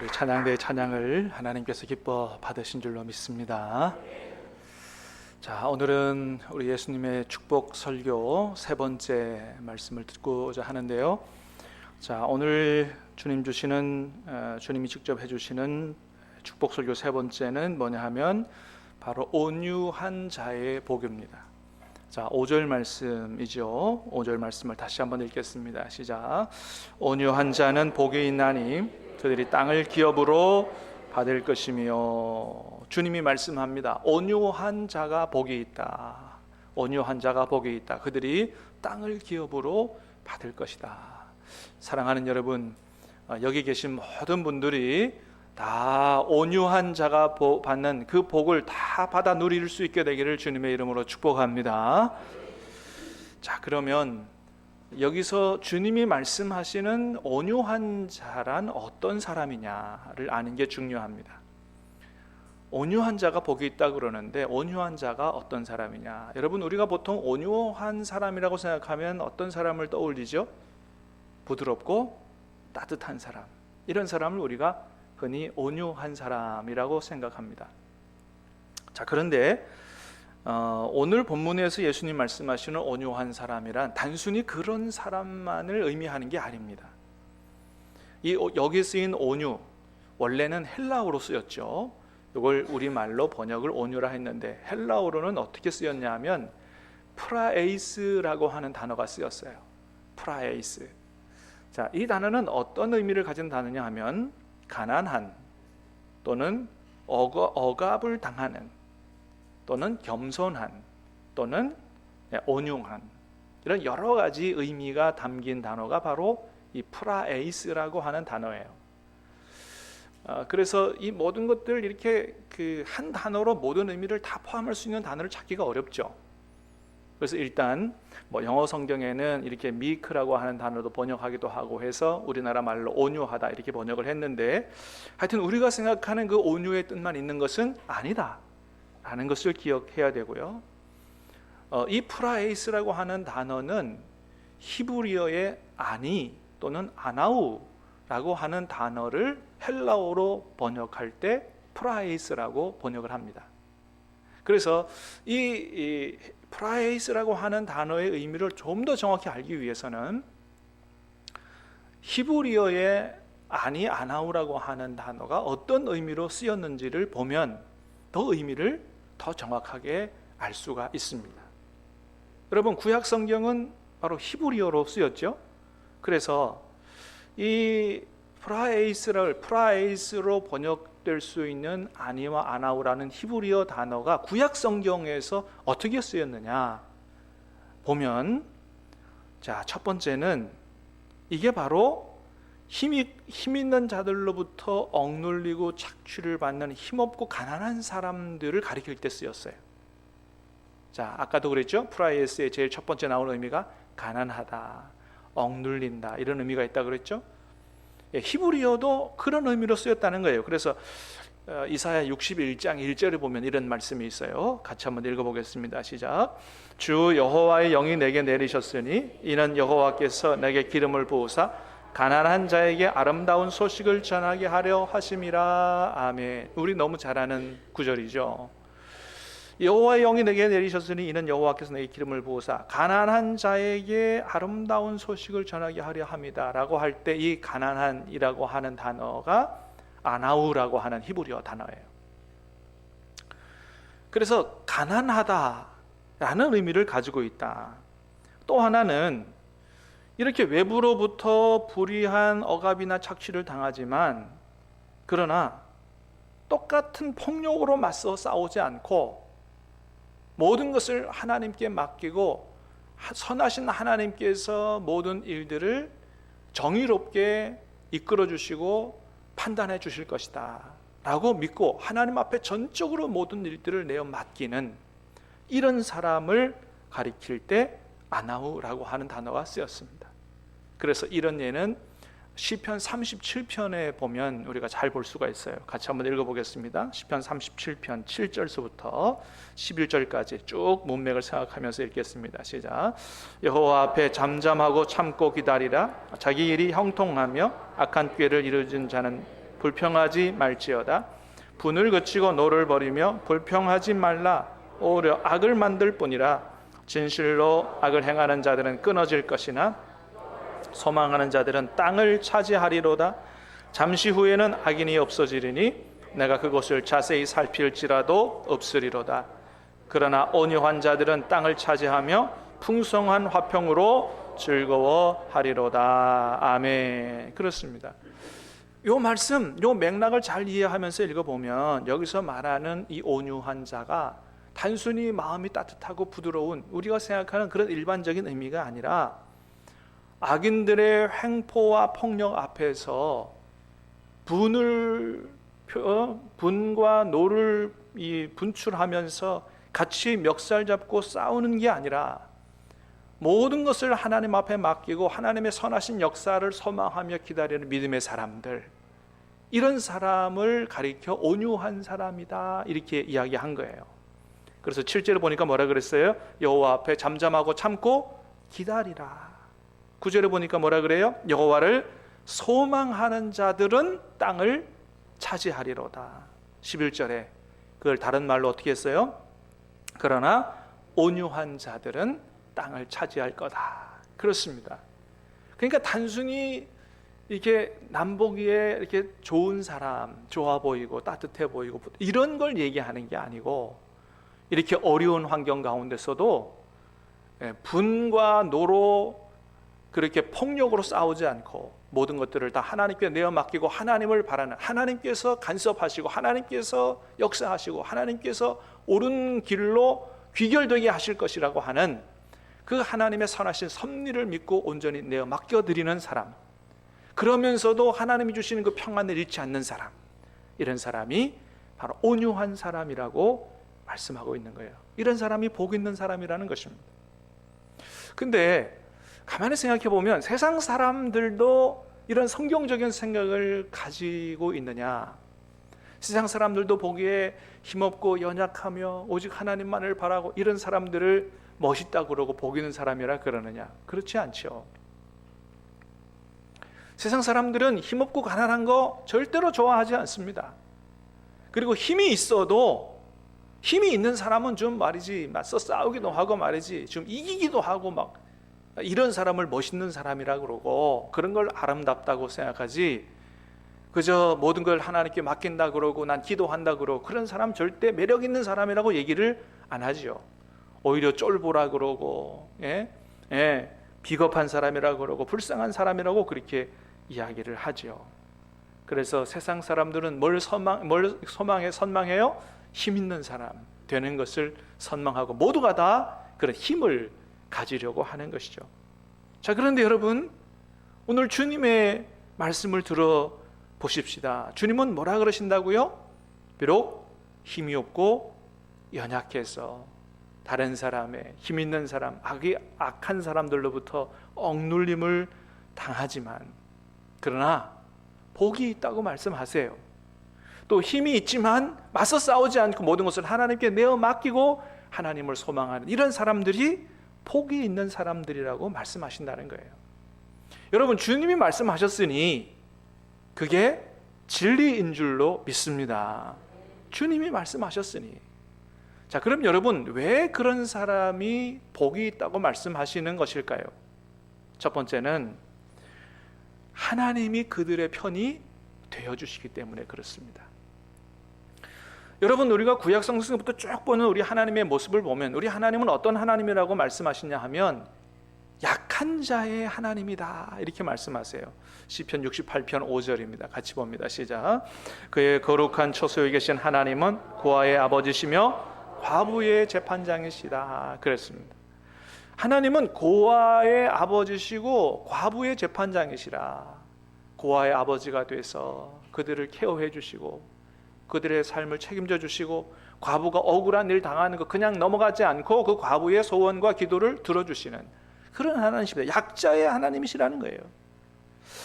우리 찬양대 찬양을 하나님께서 기뻐 받으신 줄로 믿습니다. 자, 오늘은 우리 예수님의 축복 설교 세 번째 말씀을 듣고자 하는데요. 자, 오늘 주님 주시는 어, 주님이 직접 해 주시는 축복 설교 세 번째는 뭐냐 하면 바로 온유한 자의 복입니다. 자, 5절 말씀이죠. 5절 말씀을 다시 한번 읽겠습니다. 시작. 온유한 자는 복이 있나니 그들이 땅을 기업으로 받을 것이며 주님이 말씀합니다. 온유한 자가 복이 있다. 온유한 자가 복이 있다. 그들이 땅을 기업으로 받을 것이다. 사랑하는 여러분, 어, 여기 계신 모든 분들이 다 온유한 자가 받는 그 복을 다 받아 누릴 수 있게 되기를 주님의 이름으로 축복합니다. 자, 그러면 여기서 주님이 말씀하시는 온유한 자란 어떤 사람이냐를 아는 게 중요합니다. 온유한 자가 복이 있다 그러는데 온유한 자가 어떤 사람이냐? 여러분 우리가 보통 온유한 사람이라고 생각하면 어떤 사람을 떠올리죠? 부드럽고 따뜻한 사람. 이런 사람을 우리가 흔히 온유한 사람이라고 생각합니다. 자, 그런데 어, 오늘 본문에서 예수님 말씀하시는 온유한 사람이란 단순히 그런 사람만을 의미하는 게 아닙니다. 이 여기 쓰인 온유 원래는 헬라어로 쓰였죠. 이걸 우리 말로 번역을 온유라 했는데 헬라어로는 어떻게 쓰였냐면 프라에이스라고 하는 단어가 쓰였어요. 프라에이스. 자, 이 단어는 어떤 의미를 가진 단어냐 하면 가난한 또는 억압을 당하는 또는 겸손한 또는 네, 온용한 이런 여러 가지 의미가 담긴 단어가 바로 이 프라에이스라고 하는 단어예요. 어, 그래서 이 모든 것들 이렇게 그 한 단어로 모든 의미를 다 포함할 수 있는 단어를 찾기가 어렵죠. 그래서 일단 뭐 영어 성경에는 이렇게 미크라고 하는 단어도 번역하기도 하고 해서 우리나라 말로 온유하다 이렇게 번역을 했는데 하여튼 우리가 생각하는 그 온유의 뜻만 있는 것은 아니다. 라는 것을 기억해야 되고요. 어, 이 프라에이스라고 하는 단어는 히브리어의 아니 또는 아나우라고 하는 단어를 헬라어로 번역할 때 프라에이스라고 번역을 합니다. 그래서 이, 이 프라에이스라고 하는 단어의 의미를 좀 더 정확히 알기 위해서는 히브리어의 아니 아나우라고 하는 단어가 어떤 의미로 쓰였는지를 보면 더 의미를 더 정확하게 알 수가 있습니다. 여러분 구약 성경은 바로 히브리어로 쓰였죠. 그래서 이 프라에이스를 프라에이스로 번역될 수 있는 아니와 아나우라는 히브리어 단어가 구약 성경에서 어떻게 쓰였느냐 보면 자, 첫 번째는 이게 바로 힘이 힘 있는 자들로부터 억눌리고 착취를 받는 힘없고 가난한 사람들을 가리킬 때 쓰였어요. 자, 아까도 그랬죠? 프라이에스의 제일 첫 번째 나오는 의미가 가난하다, 억눌린다 이런 의미가 있다 그랬죠? 예, 히브리어도 그런 의미로 쓰였다는 거예요. 그래서 어, 이사야 61장 1절에 보면 이런 말씀이 있어요. 같이 한번 읽어보겠습니다. 시작. 주 여호와의 영이 내게 내리셨으니 이는 여호와께서 내게 기름을 부으사 가난한 자에게 아름다운 소식을 전하게 하려 하심이라. 아멘. 우리 너무 잘 아는 구절이죠. 여호와의 영이 내게 내리셨으니 이는 여호와께서 내게 기름을 부으사 가난한 자에게 아름다운 소식을 전하게 하려 함이다라고 할 때 이 가난한이라고 하는 단어가 아나우라고 하는 히브리어 단어예요. 그래서 가난하다라는 의미를 가지고 있다. 또 하나는 이렇게 외부로부터 불의한 억압이나 착취를 당하지만 그러나 똑같은 폭력으로 맞서 싸우지 않고 모든 것을 하나님께 맡기고 선하신 하나님께서 모든 일들을 정의롭게 이끌어 주시고 판단해 주실 것이다. 라고 믿고 하나님 앞에 전적으로 모든 일들을 내어 맡기는 이런 사람을 가리킬 때 아나우라고 하는 단어가 쓰였습니다. 그래서 이런 예는 시편 37편에 보면 우리가 잘 볼 수가 있어요. 같이 한번 읽어보겠습니다. 시편 37편 7절서부터 11절까지 쭉 문맥을 생각하면서 읽겠습니다. 시작. 여호와 앞에 잠잠하고 참고 기다리라. 자기 일이 형통하며 악한 꾀를 이루진 자는 불평하지 말지어다 분을 그치고 노를 버리며 불평하지 말라 오히려 악을 만들 뿐이라 진실로 악을 행하는 자들은 끊어질 것이나 소망하는 자들은 땅을 차지하리로다. 잠시 후에는 악인이 없어지리니 내가 그곳을 자세히 살필지라도 없으리로다. 그러나 온유한 자들은 땅을 차지하며 풍성한 화평으로 즐거워하리로다. 아멘. 그렇습니다. 요 말씀 요 맥락을 잘 이해하면서 읽어보면 여기서 말하는 이 온유한 자가 단순히 마음이 따뜻하고 부드러운 우리가 생각하는 그런 일반적인 의미가 아니라 악인들의 횡포와 폭력 앞에서 분을 표- 분과 노를 이 분출하면서 같이 멱살 잡고 싸우는 게 아니라 모든 것을 하나님 앞에 맡기고 하나님의 선하신 역사를 소망하며 기다리는 믿음의 사람들 이런 사람을 가리켜 온유한 사람이다 이렇게 이야기한 거예요. 그래서 7절을 보니까 뭐라 그랬어요? 여호와 앞에 잠잠하고 참고 기다리라. 9절에 보니까 뭐라 그래요? 여호와를 소망하는 자들은 땅을 차지하리로다. 11절에 그걸 다른 말로 어떻게 했어요? 그러나 온유한 자들은 땅을 차지할 거다. 그렇습니다. 그러니까 단순히 이렇게 남보기에 이렇게 좋은 사람, 좋아 보이고 따뜻해 보이고 이런 걸 얘기하는 게 아니고 이렇게 어려운 환경 가운데서도 예, 분과 노로 그렇게 폭력으로 싸우지 않고 모든 것들을 다 하나님께 내어 맡기고 하나님을 바라는 하나님께서 간섭하시고 하나님께서 역사하시고 하나님께서 옳은 길로 귀결되게 하실 것이라고 하는 그 하나님의 선하신 섭리를 믿고 온전히 내어 맡겨 드리는 사람. 그러면서도 하나님이 주시는 그 평안을 잃지 않는 사람. 이런 사람이 바로 온유한 사람이라고 말씀하고 있는 거예요. 이런 사람이 복 있는 사람이라는 것입니다. 근데 가만히 생각해 보면 세상 사람들도 이런 성경적인 생각을 가지고 있느냐? 세상 사람들도 보기에 힘없고 연약하며 오직 하나님만을 바라고 이런 사람들을 멋있다 그러고 복 있는 사람이라 그러느냐? 그렇지 않죠. 세상 사람들은 힘없고 가난한 거 절대로 좋아하지 않습니다. 그리고 힘이 있어도 힘이 있는 사람은 좀 말이지 맞서 싸우기도 하고 말이지 좀 이기기도 하고 막 이런 사람을 멋있는 사람이라 그러고 그런 걸 아름답다고 생각하지 그저 모든 걸 하나님께 맡긴다 그러고 난 기도한다 그러고 그런 사람 절대 매력 있는 사람이라고 얘기를 안 하죠. 오히려 쫄보라 그러고 예? 예, 비겁한 사람이라 그러고 불쌍한 사람이라고 그렇게 이야기를 하죠. 그래서 세상 사람들은 뭘 선망 뭘 소망해 선망해요? 힘 있는 사람 되는 것을 선망하고 모두가 다 그런 힘을 가지려고 하는 것이죠. 자, 그런데 여러분 오늘 주님의 말씀을 들어 보십시다. 주님은 뭐라 그러신다고요? 비록 힘이 없고 연약해서 다른 사람의 힘 있는 사람, 악이 악한 사람들로부터 억눌림을 당하지만 그러나 복이 있다고 말씀하세요. 또 힘이 있지만 맞서 싸우지 않고 모든 것을 하나님께 내어 맡기고 하나님을 소망하는 이런 사람들이 복이 있는 사람들이라고 말씀하신다는 거예요. 여러분 주님이 말씀하셨으니 그게 진리인 줄로 믿습니다. 주님이 말씀하셨으니. 자, 그럼 여러분 왜 그런 사람이 복이 있다고 말씀하시는 것일까요? 첫 번째는 하나님이 그들의 편이 되어 주시기 때문에 그렇습니다. 여러분 우리가 구약 성경부터 쭉 보는 우리 하나님의 모습을 보면 우리 하나님은 어떤 하나님이라고 말씀하시냐 하면 약한 자의 하나님이다 이렇게 말씀하세요. 시편 68편 5절입니다. 같이 봅니다. 시작. 그의 거룩한 처소에 계신 하나님은 고아의 아버지시며 과부의 재판장이시다. 그랬습니다. 하나님은 고아의 아버지시고 과부의 재판장이시라. 고아의 아버지가 돼서 그들을 케어해 주시고 그들의 삶을 책임져 주시고 과부가 억울한 일 당하는 거 그냥 넘어가지 않고 그 과부의 소원과 기도를 들어주시는 그런 하나님이십니다. 약자의 하나님이시라는 거예요.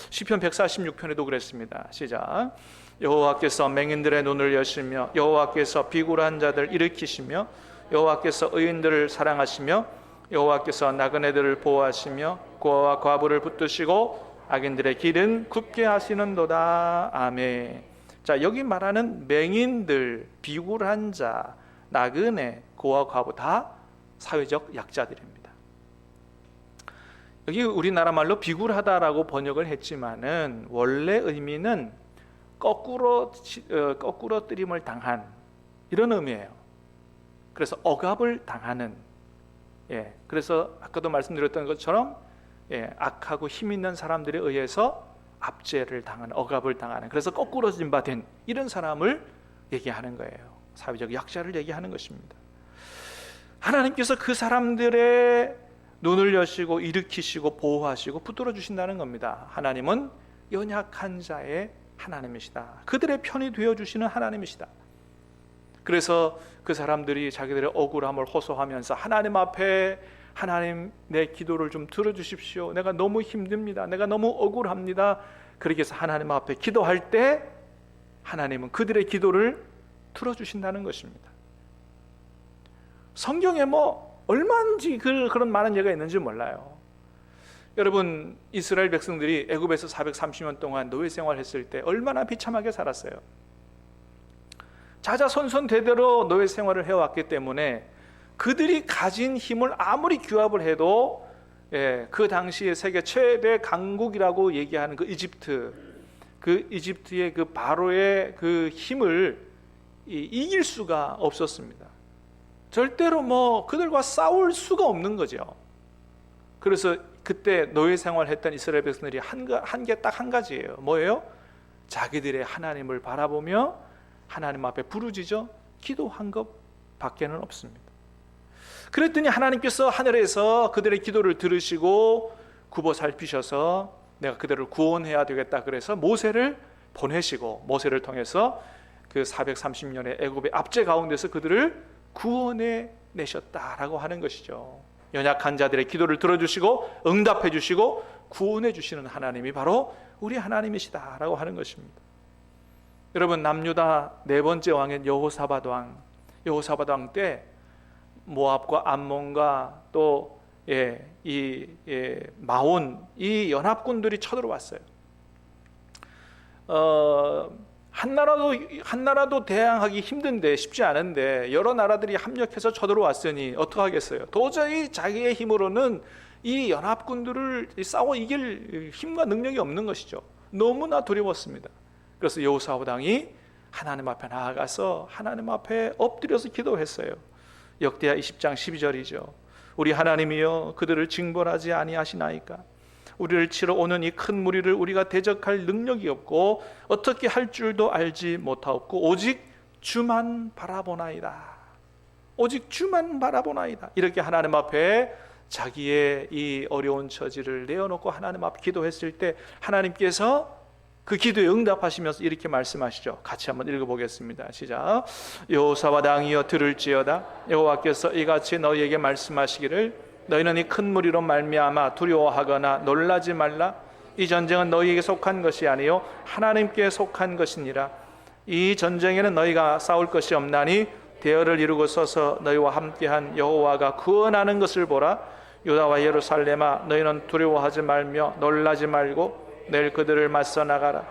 시편 146편에도 그랬습니다. 시작. 여호와께서 맹인들의 눈을 여시며 여호와께서 비굴한 자들 일으키시며 여호와께서 의인들을 사랑하시며 여호와께서 나그네들을 보호하시며 고아와 과부를 붙드시고 악인들의 길은 굽게 하시는도다. 아멘. 자, 여기 말하는 맹인들, 비굴한 자, 나그네, 고아 과부 다 사회적 약자들입니다. 여기 우리나라 말로 비굴하다라고 번역을 했지만은 원래 의미는 거꾸로 어, 거꾸로 뜨림을 당한 이런 의미예요. 그래서 억압을 당하는 예. 그래서 아까도 말씀드렸던 것처럼 예, 악하고 힘 있는 사람들에 의해서 압제를 당하는 억압을 당하는 그래서 거꾸로 짐바된 이런 사람을 얘기하는 거예요. 사회적 약자를 얘기하는 것입니다. 하나님께서 그 사람들의 눈을 여시고 일으키시고 보호하시고 붙들어 주신다는 겁니다. 하나님은 연약한 자의 하나님이시다. 그들의 편이 되어 주시는 하나님이시다. 그래서 그 사람들이 자기들의 억울함을 호소하면서 하나님 앞에 하나님 내 기도를 좀 들어주십시오. 내가 너무 힘듭니다. 내가 너무 억울합니다. 그렇게 해서 하나님 앞에 기도할 때 하나님은 그들의 기도를 들어주신다는 것입니다. 성경에 뭐 얼마인지 그, 그런 많은 예가 있는지 몰라요. 여러분 이스라엘 백성들이 애굽에서 430년 동안 노예 생활했을 때 얼마나 비참하게 살았어요. 자자손손 대대로 노예 생활을 해왔기 때문에 그들이 가진 힘을 아무리 규합을 해도 예, 그 당시에 세계 최대 강국이라고 얘기하는 그 이집트 그 이집트의 그 바로의 그 힘을 이, 이길 수가 없었습니다. 절대로 뭐 그들과 싸울 수가 없는 거죠. 그래서 그때 노예 생활했던 이스라엘 백성들이 한게 딱 한 가지예요. 뭐예요? 자기들의 하나님을 바라보며 하나님 앞에 부르짖어 기도한 것밖에는 없습니다. 그랬더니 하나님께서 하늘에서 그들의 기도를 들으시고 굽어 살피셔서 내가 그들을 구원해야 되겠다 그래서 모세를 보내시고 모세를 통해서 그 430년의 애굽의 압제 가운데서 그들을 구원해 내셨다라고 하는 것이죠. 연약한 자들의 기도를 들어주시고 응답해 주시고 구원해 주시는 하나님이 바로 우리 하나님이시다라고 하는 것입니다. 여러분 남유다 네 번째 왕인 여호사밧 왕, 여호사밧 왕때 모압과 암몬과 또 예, 이 예, 마온 이 연합군들이 쳐들어왔어요. 어, 한 나라도 한 나라도 대항하기 힘든데 쉽지 않은데 여러 나라들이 합력해서 쳐들어왔으니 어떻게 하겠어요? 도저히 자기의 힘으로는 이 연합군들을 싸워 이길 힘과 능력이 없는 것이죠. 너무나 두려웠습니다. 그래서 여호사밧 왕이 하나님 앞에 나아가서 하나님 앞에 엎드려서 기도했어요. 역대하 20장 12절이죠. 우리 하나님이여 그들을 징벌하지 아니하시나이까 우리를 치러 오는 이 큰 무리를 우리가 대적할 능력이 없고 어떻게 할 줄도 알지 못하옵고 오직 주만 바라보나이다. 오직 주만 바라보나이다. 이렇게 하나님 앞에 자기의 이 어려운 처지를 내어놓고 하나님 앞 기도했을 때 하나님께서 그 기도에 응답하시면서 이렇게 말씀하시죠. 같이 한번 읽어보겠습니다. 시작. 여호사와 당이여 들을지어다. 여호와께서 이같이 너희에게 말씀하시기를 너희는 이 큰 무리로 말미암아 두려워하거나 놀라지 말라. 이 전쟁은 너희에게 속한 것이 아니요 하나님께 속한 것이니라. 이 전쟁에는 너희가 싸울 것이 없나니 대열을 이루고 서서 너희와 함께한 여호와가 구원하는 것을 보라. 유다와 예루살렘아 너희는 두려워하지 말며 놀라지 말고 내일 그들을 맞서 나가라.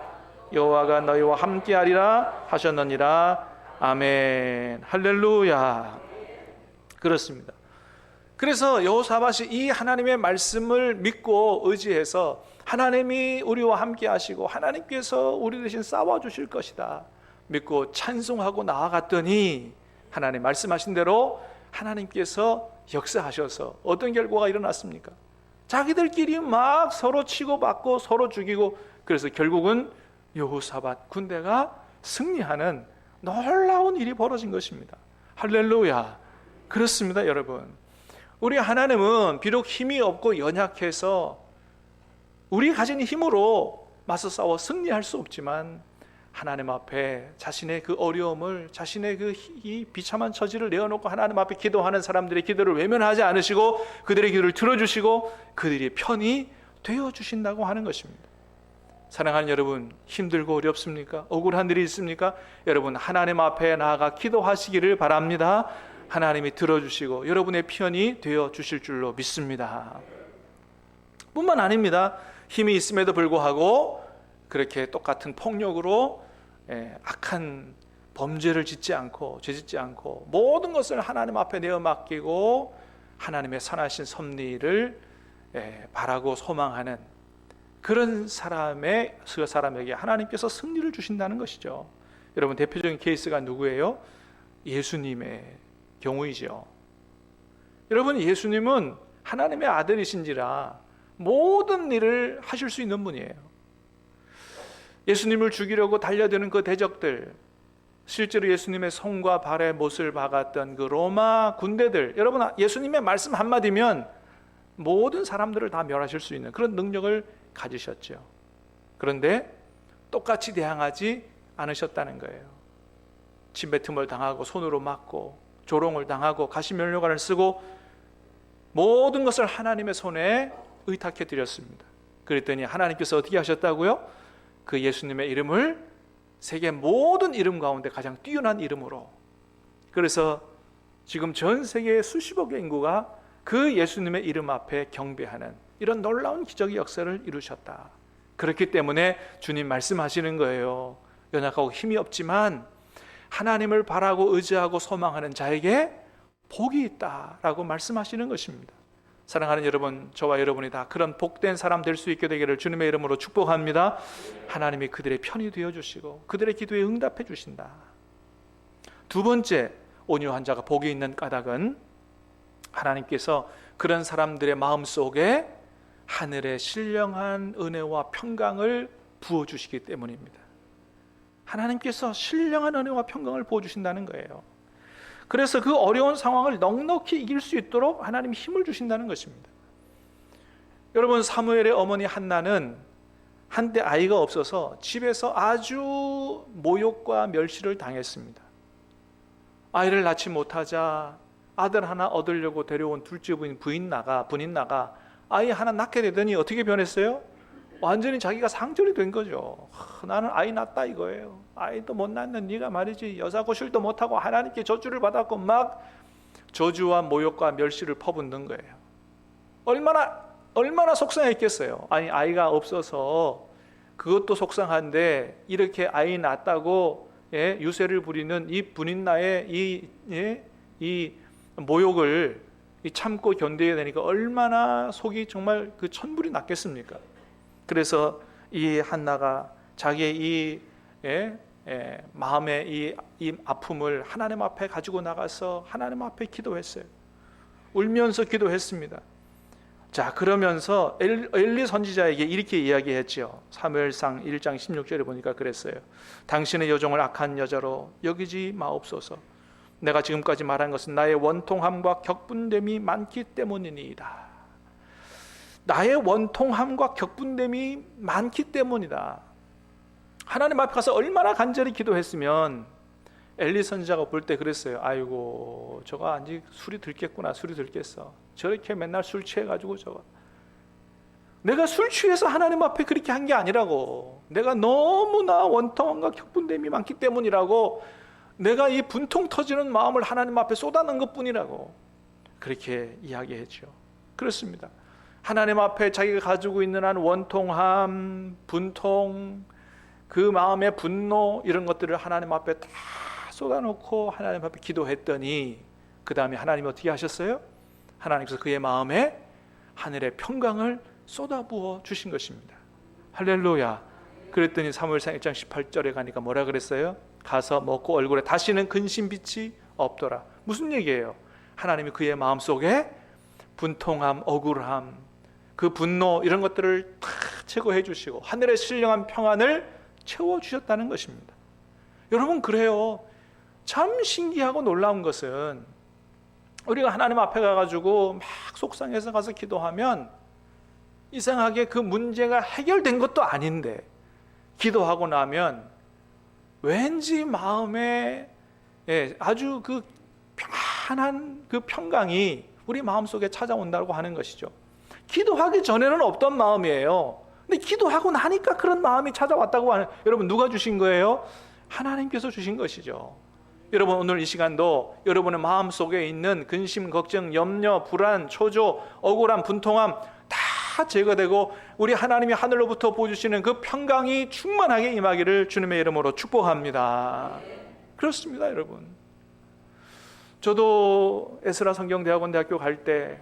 여호와가 너희와 함께하리라 하셨느니라. 아멘. 할렐루야. 그렇습니다. 그래서 여호사밧이 이 하나님의 말씀을 믿고 의지해서 하나님이 우리와 함께 하시고 하나님께서 우리 대신 싸워 주실 것이다. 믿고 찬송하고 나아갔더니 하나님 말씀하신 대로 하나님께서 역사하셔서 어떤 결과가 일어났습니까? 자기들끼리 막 서로 치고받고 서로 죽이고 그래서 결국은 여호사밧 군대가 승리하는 놀라운 일이 벌어진 것입니다. 할렐루야. 그렇습니다, 여러분. 우리 하나님은 비록 힘이 없고 연약해서 우리 가진 힘으로 맞서 싸워 승리할 수 없지만 하나님 앞에 자신의 그 어려움을 자신의 그 이 비참한 처지를 내어놓고 하나님 앞에 기도하는 사람들의 기도를 외면하지 않으시고 그들의 기도를 들어주시고 그들이 편히 되어 주신다고 하는 것입니다. 사랑하는 여러분 힘들고 어렵습니까? 억울한 일이 있습니까? 여러분 하나님 앞에 나아가 기도하시기를 바랍니다. 하나님이 들어주시고 여러분의 편이 되어 주실 줄로 믿습니다. 뿐만 아닙니다. 힘이 있음에도 불구하고 그렇게 똑같은 폭력으로 예, 악한 범죄를 짓지 않고 죄짓지 않고 모든 것을 하나님 앞에 내어 맡기고 하나님의 선하신 섭리를 예, 바라고 소망하는 그런 사람의 그 사람에게 하나님께서 승리를 주신다는 것이죠. 여러분 대표적인 케이스가 누구예요? 예수님의 경우이죠. 여러분 예수님은 하나님의 아들이신지라 모든 일을 하실 수 있는 분이에요. 예수님을 죽이려고 달려드는 그 대적들, 실제로 예수님의 손과 발에 못을 박았던 그 로마 군대들, 여러분 예수님의 말씀 한마디면 모든 사람들을 다 멸하실 수 있는 그런 능력을 가지셨죠. 그런데 똑같이 대항하지 않으셨다는 거예요. 침뱉음을 당하고 손으로 맞고 조롱을 당하고 가시면류관을 쓰고 모든 것을 하나님의 손에 의탁해 드렸습니다. 그랬더니 하나님께서 어떻게 하셨다고요? 그 예수님의 이름을 세계 모든 이름 가운데 가장 뛰어난 이름으로 그래서 지금 전 세계 수십억의 인구가 그 예수님의 이름 앞에 경배하는 이런 놀라운 기적의 역사를 이루셨다. 그렇기 때문에 주님 말씀하시는 거예요. 연약하고 힘이 없지만 하나님을 바라고 의지하고 소망하는 자에게 복이 있다라고 말씀하시는 것입니다. 사랑하는 여러분, 저와 여러분이 다 그런 복된 사람 될 수 있게 되기를 주님의 이름으로 축복합니다. 하나님이 그들의 편이 되어 주시고 그들의 기도에 응답해 주신다. 두 번째 온유한 자가 복이 있는 까닭은 하나님께서 그런 사람들의 마음 속에 하늘의 신령한 은혜와 평강을 부어 주시기 때문입니다. 하나님께서 신령한 은혜와 평강을 부어 주신다는 거예요. 그래서 그 어려운 상황을 넉넉히 이길 수 있도록 하나님 힘을 주신다는 것입니다. 여러분 사무엘의 어머니 한나는 한때 아이가 없어서 집에서 아주 모욕과 멸시를 당했습니다. 아이를 낳지 못하자 아들 하나 얻으려고 데려온 둘째 부인 나가 분인 나가 아이 하나 낳게 되더니 어떻게 변했어요? 완전히 자기가 상절이 된 거죠. 하, 나는 아이 낳다 이거예요. 아이도 못 낳는 네가 말이지 여자 고실도 못하고 하나님께 저주를 받았고 막 저주와 모욕과 멸시를 퍼붓는 거예요. 얼마나 얼마나 속상했겠어요. 아니 아이가 없어서 그것도 속상한데 이렇게 아이 낳았다고 예, 유세를 부리는 이 분인 나의 이, 예, 이 모욕을 이 참고 견뎌야 되니까 얼마나 속이 정말 그 천불이 났겠습니까? 그래서 이 한나가 자기의 이 예, 예, 마음의 이, 이 아픔을 하나님 앞에 가지고 나가서 하나님 앞에 기도했어요. 울면서 기도했습니다. 자 그러면서 엘, 엘리 선지자에게 이렇게 이야기했죠. 사무엘상 1장 16절에 보니까 그랬어요. 당신의 여종을 악한 여자로 여기지 마옵소서. 내가 지금까지 말한 것은 나의 원통함과 격분됨이 많기 때문이니이다. 나의 원통함과 격분됨이 많기 때문이다. 하나님 앞에 가서 얼마나 간절히 기도했으면 엘리 선지자가 볼 때 그랬어요. 아이고 저거 아직 술이 들겠구나. 술이 들겠어. 저렇게 맨날 술 취해 가지고 저거 내가 술 취해서 하나님 앞에 그렇게 한 게 아니라고. 내가 너무나 원통함과 격분됨이 많기 때문이라고. 내가 이 분통 터지는 마음을 하나님 앞에 쏟아낸 것뿐이라고. 그렇게 이야기했죠. 그렇습니다. 하나님 앞에 자기가 가지고 있는 한 원통함, 분통, 그 마음의 분노 이런 것들을 하나님 앞에 다 쏟아놓고 하나님 앞에 기도했더니 그 다음에 하나님이 어떻게 하셨어요? 하나님께서 그의 마음에 하늘의 평강을 쏟아부어 주신 것입니다. 할렐루야. 그랬더니 사무엘상 1장 18절에 가니까 뭐라 그랬어요? 가서 먹고 얼굴에 다시는 근심 빛이 없더라. 무슨 얘기예요? 하나님이 그의 마음 속에 분통함, 억울함, 그 분노 이런 것들을 다 제거해 주시고 하늘의 신령한 평안을 채워 주셨다는 것입니다. 여러분 그래요. 참 신기하고 놀라운 것은 우리가 하나님 앞에 가가지고 막 속상해서 가서 기도하면 이상하게 그 문제가 해결된 것도 아닌데 기도하고 나면 왠지 마음에 예, 아주 그 편한 그 평강이 우리 마음 속에 찾아온다고 하는 것이죠. 기도하기 전에는 없던 마음이에요. 근데 기도하고 나니까 그런 마음이 찾아왔다고 하는 여러분 누가 주신 거예요? 하나님께서 주신 것이죠. 여러분 오늘 이 시간도 여러분의 마음 속에 있는 근심, 걱정, 염려, 불안, 초조, 억울함, 분통함 다다 제거되고 우리 하나님이 하늘로부터 보여주시는 그 평강이 충만하게 임하기를 주님의 이름으로 축복합니다. 그렇습니다, 여러분. 저도 에스라 성경대학원 대학교 갈 때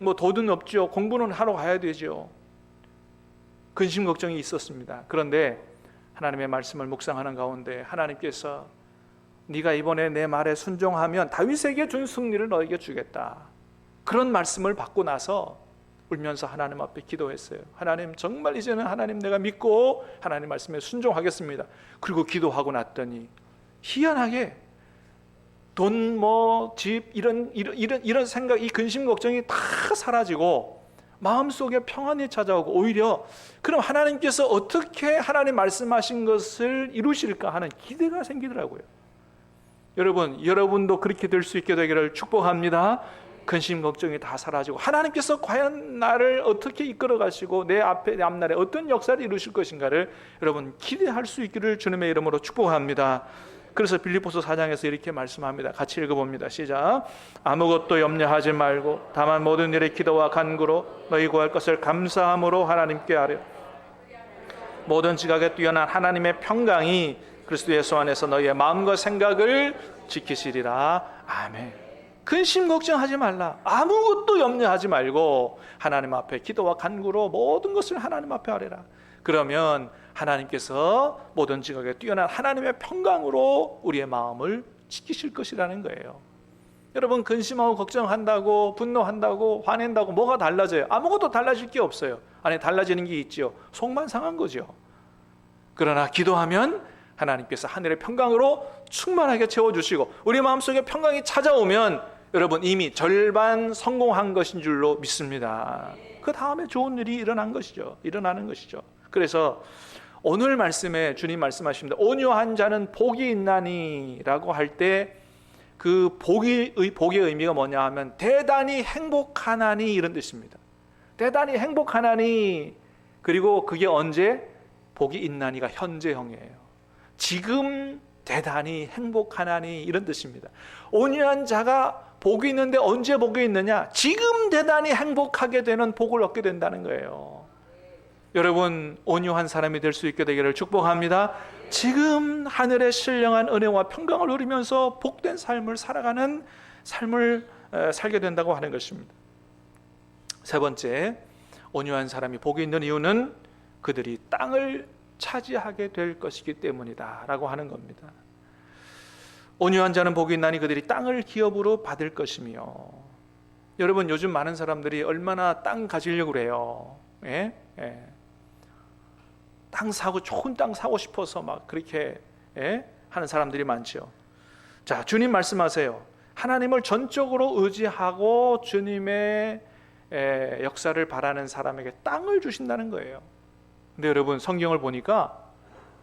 뭐 도든 없죠. 공부는 하러 가야 되죠. 근심 걱정이 있었습니다. 그런데 하나님의 말씀을 묵상하는 가운데 하나님께서 네가 이번에 내 말에 순종하면 다윗에게 준 승리를 너에게 주겠다. 그런 말씀을 받고 나서 울면서 하나님 앞에 기도했어요. 하나님 정말 이제는 하나님 내가 믿고 하나님 말씀에 순종하겠습니다. 그리고 기도하고 났더니 희한하게 돈 뭐 집 이런 이런 이런 이런 생각 이 근심 걱정이 다 사라지고 마음속에 평안이 찾아오고 오히려 그럼 하나님께서 어떻게 하나님 말씀하신 것을 이루실까 하는 기대가 생기더라고요. 여러분, 여러분도 그렇게 될 수 있게 되기를 축복합니다. 근심 걱정이 다 사라지고 하나님께서 과연 나를 어떻게 이끌어 가시고 내 앞에 내 앞날에 어떤 역사를 이루실 것인가를 여러분 기대할 수 있기를 주님의 이름으로 축복합니다. 그래서 빌립보서 4장에서 이렇게 말씀합니다. 같이 읽어봅니다. 시작. 아무것도 염려하지 말고 다만 모든 일에 기도와 간구로 너희 구할 것을 감사함으로 하나님께 하려. 모든 지각에 뛰어난 하나님의 평강이 그리스도 예수 안에서 너희의 마음과 생각을 지키시리라. 아멘. 근심 걱정하지 말라. 아무것도 염려하지 말고 하나님 앞에 기도와 간구로 모든 것을 하나님 앞에 하래라. 그러면 하나님께서 모든 지각에 뛰어난 하나님의 평강으로 우리의 마음을 지키실 것이라는 거예요. 여러분 근심하고 걱정한다고 분노한다고 화낸다고 뭐가 달라져요? 아무것도 달라질 게 없어요. 안에 달라지는 게 있죠. 속만 상한 거죠. 그러나 기도하면 하나님께서 하늘의 평강으로 충만하게 채워주시고 우리 마음속에 평강이 찾아오면 여러분 이미 절반 성공한 것인 줄로 믿습니다. 그 다음에 좋은 일이 일어난 것이죠. 일어나는 것이죠. 그래서 오늘 말씀에 주님 말씀하십니다. 온유한 자는 복이 있나니라고 할 때 그 복의 복의 의미가 뭐냐 하면 대단히 행복하나니 이런 뜻입니다. 대단히 행복하나니 그리고 그게 언제 복이 있나니가 현재형이에요. 지금 대단히 행복하나니 이런 뜻입니다. 온유한 자가 복이 있는데 언제 복이 있느냐? 지금 대단히 행복하게 되는 복을 얻게 된다는 거예요. 여러분 온유한 사람이 될 수 있게 되기를 축복합니다. 지금 하늘의 신령한 은혜와 평강을 누리면서 복된 삶을 살아가는 삶을 살게 된다고 하는 것입니다. 세 번째, 온유한 사람이 복이 있는 이유는 그들이 땅을 차지하게 될 것이기 때문이다라고 하는 겁니다. 온유한 자는 복이 있나니 그들이 땅을 기업으로 받을 것이며 여러분 요즘 많은 사람들이 얼마나 땅 가지려고 그래요. 예? 예. 땅 사고 좋은 땅 사고 싶어서 막 그렇게 예? 하는 사람들이 많죠. 자, 주님 말씀하세요. 하나님을 전적으로 의지하고 주님의 에, 역사를 바라는 사람에게 땅을 주신다는 거예요. 근데 여러분 성경을 보니까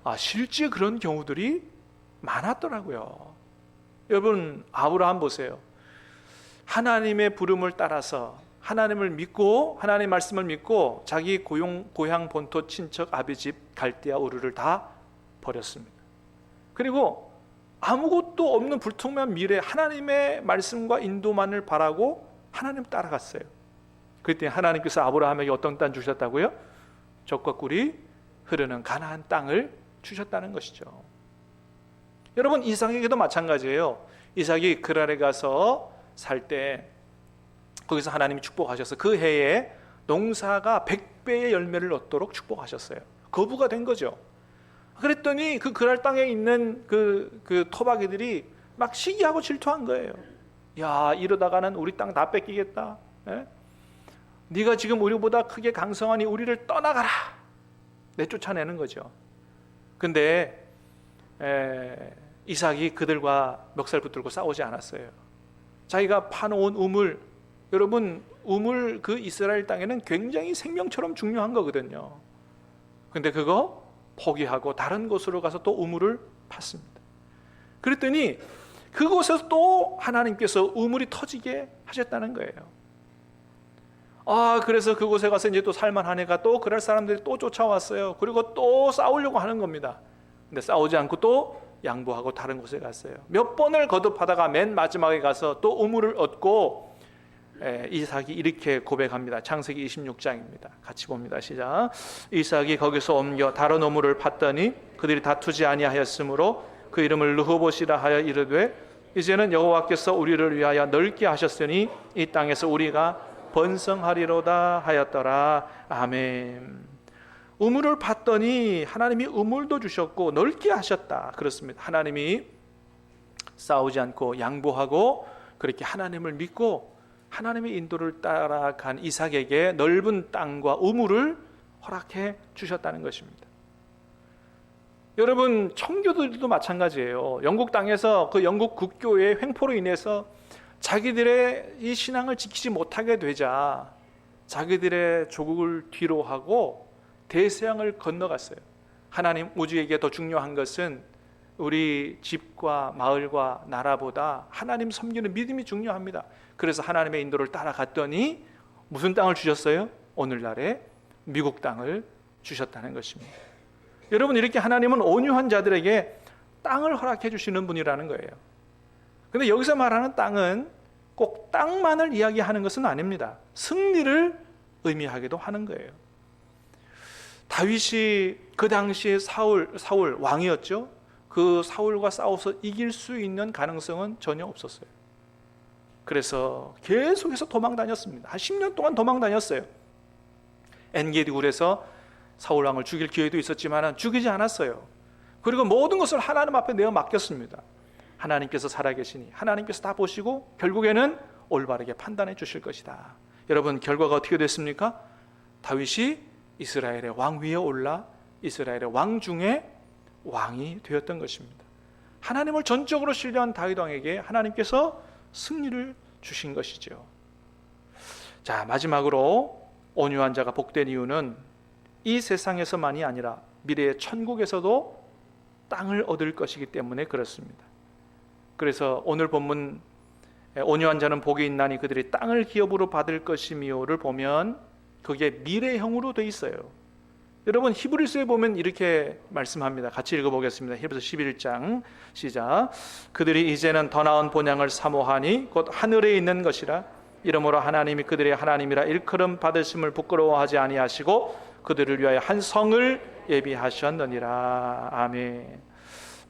아, 실제 그런 경우들이 많았더라고요. 여러분 아브라함 보세요. 하나님의 부름을 따라서 하나님을 믿고 하나님 말씀을 믿고 자기 고용 고향 본토 친척 아비 집 갈대아 우르를 다 버렸습니다. 그리고 아무것도 없는 불투명한 미래 하나님의 말씀과 인도만을 바라고 하나님 따라갔어요. 그때 하나님께서 아브라함에게 어떤 땅 주셨다고요? 적과 꿀이 흐르는 가나안 땅을 주셨다는 것이죠. 여러분 이삭에게도 마찬가지예요. 이삭이 그랄에 가서 살 때 거기서 하나님이 축복하셔서 그 해에 농사가 100배의 열매를 얻도록 축복하셨어요. 거부가 된 거죠. 그랬더니 그 그랄 땅에 있는 그, 그 토박이들이 막 시기하고 질투한 거예요. 야 이러다가는 우리 땅 다 뺏기겠다. 예? 네가 지금 우리보다 크게 강성하니 우리를 떠나가라. 내쫓아내는 거죠. 근데 에, 이삭이 그들과 멱살 붙들고 싸우지 않았어요. 자기가 파놓은 우물, 여러분 우물 그 이스라엘 땅에는 굉장히 생명처럼 중요한 거거든요. 근데 그거 포기하고 다른 곳으로 가서 또 우물을 팠습니다. 그랬더니 그곳에서 또 하나님께서 우물이 터지게 하셨다는 거예요. 아, 그래서 그곳에 가서 이제 또 살만한 애가 또 그럴 사람들이 또 쫓아왔어요. 그리고 또 싸우려고 하는 겁니다. 근데 싸우지 않고 또 양보하고 다른 곳에 갔어요. 몇 번을 거듭하다가 맨 마지막에 가서 또 우물을 얻고 에, 이삭이 이렇게 고백합니다. 창세기 26장입니다. 같이 봅니다. 시작. 이삭이 거기서 옮겨 다른 우물을 팠더니 그들이 다투지 아니하였으므로 그 이름을 르호봇이라 하여 이르되 이제는 여호와께서 우리를 위하여 넓게 하셨으니 이 땅에서 우리가 번성하리로다 하였더라. 아멘. 우물을 팠더니 하나님이 우물도 주셨고 넓게 하셨다. 그렇습니다. 하나님이 싸우지 않고 양보하고 그렇게 하나님을 믿고 하나님의 인도를 따라간 이삭에게 넓은 땅과 우물을 허락해 주셨다는 것입니다. 여러분 청교도들도 마찬가지예요. 영국 땅에서 그 영국 국교의 횡포로 인해서 자기들의 이 신앙을 지키지 못하게 되자 자기들의 조국을 뒤로 하고 대서양을 건너갔어요. 하나님 우주에게 더 중요한 것은 우리 집과 마을과 나라보다 하나님 섬기는 믿음이 중요합니다. 그래서 하나님의 인도를 따라갔더니 무슨 땅을 주셨어요? 오늘날의 미국 땅을 주셨다는 것입니다. 여러분 이렇게 하나님은 온유한 자들에게 땅을 허락해 주시는 분이라는 거예요. 근데 여기서 말하는 땅은 꼭 땅만을 이야기하는 것은 아닙니다. 승리를 의미하기도 하는 거예요. 다윗이 그 당시에 사울 사울 왕이었죠. 그 사울과 싸워서 이길 수 있는 가능성은 전혀 없었어요. 그래서 계속해서 도망 다녔습니다. 한 10년 동안 도망 다녔어요. 엔게디 굴에서 사울 왕을 죽일 기회도 있었지만 죽이지 않았어요. 그리고 모든 것을 하나님 앞에 내어 맡겼습니다. 하나님께서 살아계시니 하나님께서 다 보시고 결국에는 올바르게 판단해 주실 것이다. 여러분 결과가 어떻게 됐습니까? 다윗이 이스라엘의 왕 위에 올라 이스라엘의 왕 중에 왕이 되었던 것입니다. 하나님을 전적으로 신뢰한 다윗 왕에게 하나님께서 승리를 주신 것이죠. 자, 마지막으로 온유한 자가 복된 이유는 이 세상에서만이 아니라 미래의 천국에서도 땅을 얻을 것이기 때문에 그렇습니다. 그래서 오늘 본문 온유한 자는 복이 있나니 그들이 땅을 기업으로 받을 것이미요를 보면 그게 미래형으로 돼 있어요. 여러분 히브리서에 보면 이렇게 말씀합니다. 같이 읽어보겠습니다. 히브리서 11장 시작. 그들이 이제는 더 나은 본향을 사모하니 곧 하늘에 있는 것이라 이러므로 하나님이 그들의 하나님이라 일컬음 받으심을 부끄러워하지 아니하시고 그들을 위하여 한 성을 예비하셨느니라. 아멘.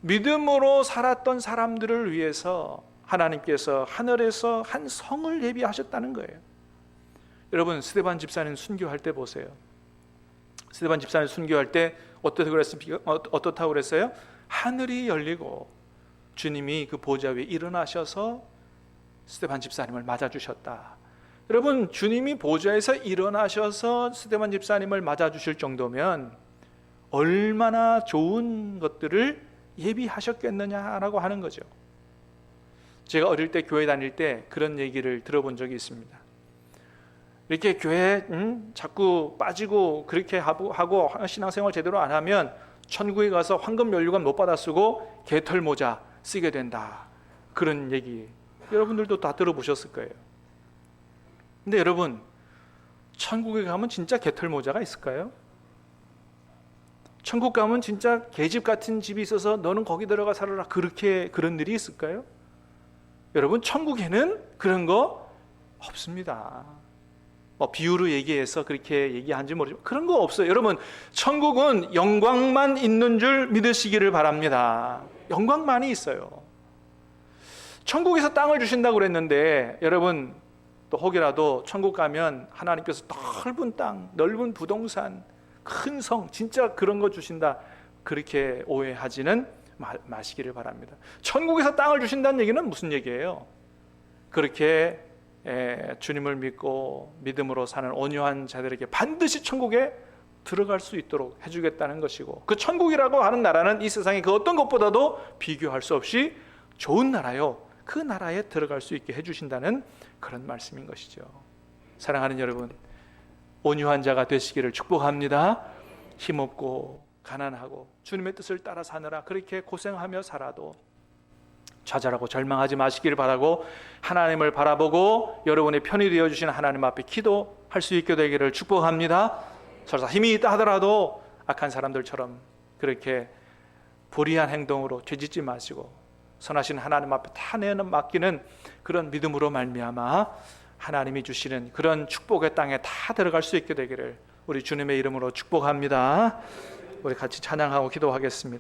믿음으로 살았던 사람들을 위해서 하나님께서 하늘에서 한 성을 예비하셨다는 거예요. 여러분 스테반 집사님 순교할 때 보세요. 스테반 집사님 순교할 때 어떻게 그랬습니까? 어, 어떻다고 그랬어요? 하늘이 열리고 주님이 그 보좌 위에 일어나셔서 스테반 집사님을 맞아 주셨다. 여러분 주님이 보좌에서 일어나셔서 스테반 집사님을 맞아 주실 정도면 얼마나 좋은 것들을 예비하셨겠느냐라고 하는 거죠. 제가 어릴 때 교회 다닐 때 그런 얘기를 들어본 적이 있습니다. 이렇게 교회 음, 자꾸 빠지고 그렇게 하고, 신앙생활 제대로 안 하면 천국에 가서 황금 연료관 못 받아 쓰고 개털 모자 쓰게 된다. 그런 얘기 여러분들도 다 들어보셨을 거예요. 근데 여러분 천국에 가면 진짜 개털 모자가 있을까요? 천국 가면 진짜 계집 같은 집이 있어서 너는 거기 들어가 살아라 그렇게 그런 일이 있을까요? 여러분 천국에는 그런 거 없습니다. 뭐 비유로 얘기해서 그렇게 얘기한지 모르지만 그런 거 없어요. 여러분 천국은 영광만 있는 줄 믿으시기를 바랍니다. 영광만이 있어요. 천국에서 땅을 주신다고 그랬는데 여러분 또 혹이라도 천국 가면 하나님께서 넓은 땅, 넓은 부동산, 큰 성, 진짜 그런 거 주신다. 그렇게 오해하지는 마, 시기를 바랍니다. 천국에서 땅을 주신다는 얘기는 무슨 얘기예요? 그렇게 에, 주님을 믿고 믿음으로 사는 온유한 자들에게 반드시 천국에 들어갈 수 있도록 해주겠다는 것이고 그 천국이라고 하는 나라는 이 세상의 그 어떤 것보다도 비교할 수 없이 좋은 나라요. 그 나라에 들어갈 수 있게 해주신다는 그런 말씀인 것이죠. 사랑하는 여러분, 온유한 자가 되시기를 축복합니다. 힘없고 가난하고 주님의 뜻을 따라 사느라 그렇게 고생하며 살아도 좌절하고 절망하지 마시기를 바라고 하나님을 바라보고 여러분의 편이 되어 주신 하나님 앞에 기도할 수 있게 되기를 축복합니다. 설사 힘이 있다 하더라도 악한 사람들처럼 그렇게 불의한 행동으로 죄짓지 마시고 선하신 하나님 앞에 다 내는 맡기는 그런 믿음으로 말미암아 하나님이 주시는 그런 축복의 땅에 다 들어갈 수 있게 되기를 우리 주님의 이름으로 축복합니다. 우리 같이 찬양하고 기도하겠습니다.